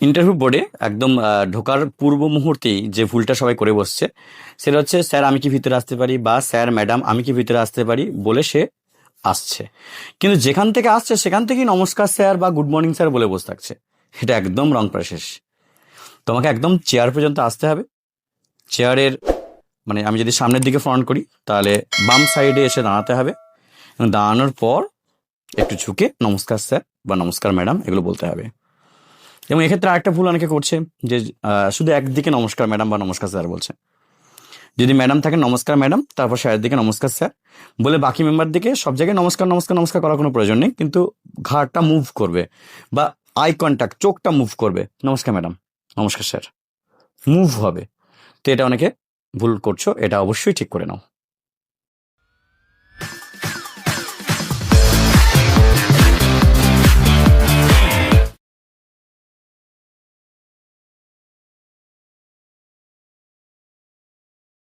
Interview বোর্ডে একদম ঢোকার পূর্ব মুহূর্তেই যে ভুলটা সবাই করে বসছে, সেটা হচ্ছে, স্যার, আমি কি ভিতরে আসতে পারি? বা, স্যার, ম্যাডাম, আমি কি ভিতরে আসতে পারি? বলে সে আসছে। কিন্তু যেখান থেকে আসছে, সেখান থেকেই নমস্কার স্যার বা, গুড মর্নিং স্যার বলে বসে থাকছে। এটা একদম রং প্রসেস তোমাকে একদম চেয়ার পর্যন্ত আসতে হবে। চেয়ারের মানে আমি যদি সামনের দিকে ফ্রন্ট করি, তাহলে বাম সাইডে এসে দাঁড়াতে হবে। এবং দাঁড়ানোর পর একটু ঝুঁকে নমস্কার স্যার বা, নমস্কার ম্যাডাম এগুলো বলতে হবে। এবং এক্ষেত্রে আরেকটা ভুল অনেকে করছে যে শুধু একদিকে নমস্কার ম্যাডাম বা নমস্কার স্যার বলছে। যদি ম্যাডাম থাকে, নমস্কার ম্যাডাম, তারপর স্যারের দিকে নমস্কার স্যার। বলে বাকি মেম্বার দিকে সব জায়গায় নমস্কার নমস্কার নমস্কার করার কোনো প্রয়োজন নেই, কিন্তু ঘাড়টা মুভ করবে বা আই কন্ট্যাক্ট চোখটা মুভ করবে। নমস্কার ম্যাডাম, নমস্কার স্যার। মুভ হবে। তো এটা অনেকে ভুল করছ, এটা অবশ্যই ঠিক করে নাও।